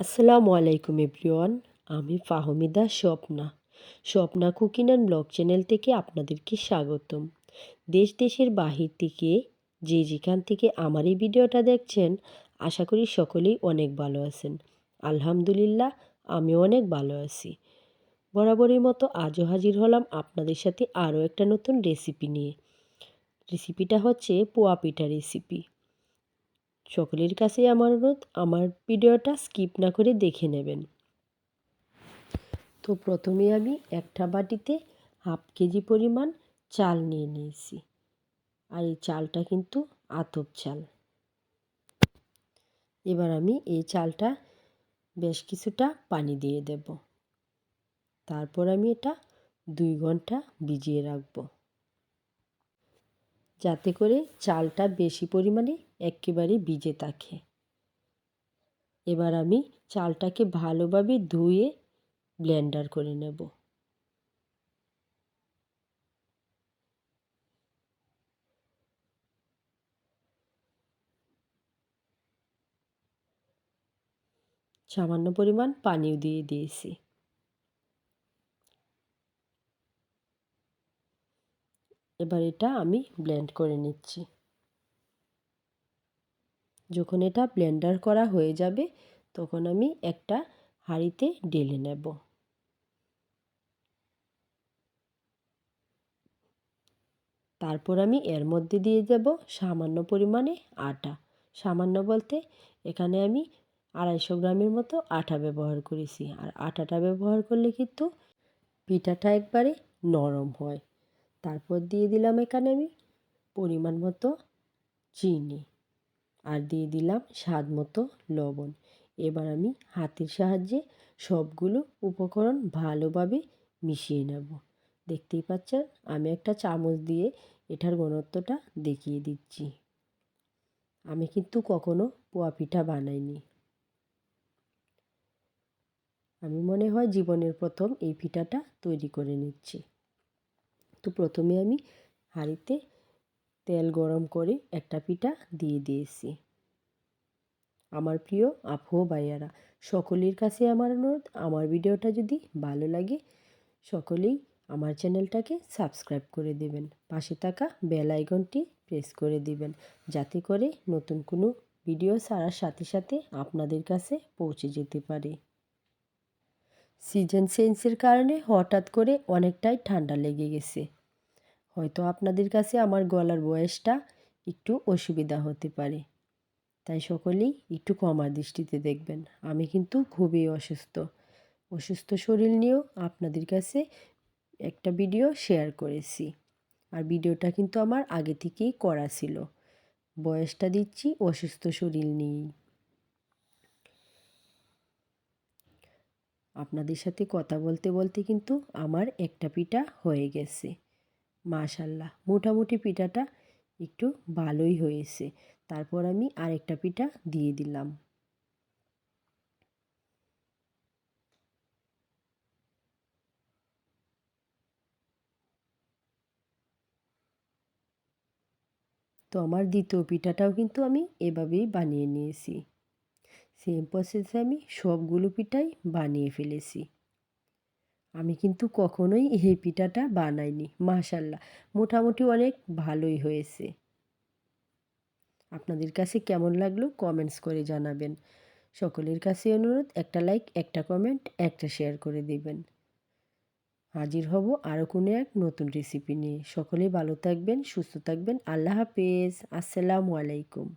আসসালামু আলাইকুম এভরিওয়ান, আমি Fahmida Swapna. Swapna cooking and blog channel থেকে আপনাদেরকে স্বাগতম। দেশ দেশের বাহির থেকে যে যেখান থেকে আমার এই ভিডিওটা দেখছেন, আশা করি সকলেই অনেক ভালো আছেন। আলহামদুলিল্লাহ আমি অনেক ভালো আছি। বরাবরের মতো আজও হাজির হলাম আপনাদের সাথে আরও একটা নতুন রেসিপি নিয়ে। রেসিপিটা হচ্ছে পোয়া পিঠা রেসিপি। সকলের কাছে আমার অনুরোধ, আমার ভিডিওটা স্কিপ না করে দেখে নেবেন। তো প্রথমে আমি একটা বাটিতে হাফ কেজি পরিমাণ চাল নিয়ে নিয়েছি। আর এই চালটা কিন্তু আতপ চাল। এবার আমি এই চালটা বেশ কিছুটা পানি দিয়ে দেব। তারপর আমি এটা দুই ঘণ্টা ভিজিয়ে রাখব। যাতে করে চালটা বেশি পরিমাণে একেবারে ভিজে থাকে। এবার আমি চালটাকে ভালোভাবে ধুয়ে ব্লেন্ডার করে নেব। সামান্য পরিমাণ পানিও দিয়ে দিয়েছি। এবার এটা আমি ব্লেন্ড করে নিচ্ছি। যখন এটা ব্লেন্ডার করা হয়ে যাবে, তখন আমি একটা হাঁড়িতে ঢেলে নেব। তারপর আমি এর মধ্যে দিয়ে দেব সামান্য পরিমাণে আটা। সামান্য বলতে এখানে আমি আড়াইশো গ্রামের মতো আটা ব্যবহার করেছি। আর আটাটা ব্যবহার করলে কিন্তু পিঠাটা একবারে নরম হয়। তারপর দিয়ে দিলাম এখানে আমি পরিমাণ মতো চিনি। আর দিয়ে দিলাম স্বাদ মতো লবণ। এবার আমি হাতের সাহায্যে সবগুলো উপকরণ ভালোভাবে মিশিয়ে নেব। দেখতেই পাচ্ছেন, আমি একটা চামচ দিয়ে এটার ঘনত্বটা দেখিয়ে দিচ্ছি। আমি কিন্তু কখনো পোয়া পিঠা বানাইনি। আমি মনে হয় জীবনের প্রথম এই পিঠাটা তৈরি করে নিচ্ছি। তো প্রথমে আমি হাঁড়িতে তেল গরম করে একটা পিঠা দিয়ে দিয়েছি। আমার প্রিয় আপু ভাইয়ারা, সকলের কাছে আমার অনুরোধ, আমার ভিডিওটা যদি ভালো লাগে, সকলেই আমার চ্যানেলটাকে সাবস্ক্রাইব করে দেবেন। পাশে থাকা বেল আইকনটি প্রেস করে দিবেন, যাতে করে নতুন কোনো ভিডিও ছাড়ার সাথে সাথে আপনাদের কাছে পৌঁছে যেতে পারে। সিজন চেঞ্জের কারণে হঠাৎ করে অনেকটাই ঠান্ডা লেগে গেছে। হয়তো আপনাদের কাছে আমার গলার বয়সটা একটু অসুবিধা হতে পারে। তাই সকলেই একটু কমা দৃষ্টিতে দেখবেন। আমি কিন্তু খুবই অসুস্থ। অসুস্থ শরীর নিয়েও আপনাদের কাছে একটা ভিডিও শেয়ার করেছি। আর ভিডিওটা কিন্তু আমার আগে থেকেই করা ছিল। বয়সটা দিচ্ছি অসুস্থ শরীর নিয়েই। আপনাদের সাথে কথা বলতে বলতে কিন্তু আমার একটা পিঠা হয়ে গেছে। মাশাল্লাহ মোটামুটি পিঠাটা একটু ভালোই হয়েছে। তারপর আমি আরেকটা পিঠা দিয়ে দিলাম। তো আমার দ্বিতীয় পিঠাটাও কিন্তু আমি এভাবেই বানিয়ে নিয়েছি। সেম প্রসেসে আমি সবগুলো পিঠাই বানিয়ে ফেলেছি। আমি কিন্তু কখনোই এই পিঠাটা বানাইনি, মাশাল্লাহ। মোটামুটি অনেক ভালোই হয়েছে। আপনাদের কাছে কেমন লাগল কমেন্টস করে জানাবেন। সকলের কাছে অনুরোধ, একটা লাইক একটা কমেন্ট একটা শেয়ার করে দিবেন। হাজির হব আরও কোনো এক নতুন রেসিপি নিয়ে। সকলেই ভালো থাকবেন, সুস্থ থাকবেন। আল্লাহ হাফেজ। আসসালামু আলাইকুম।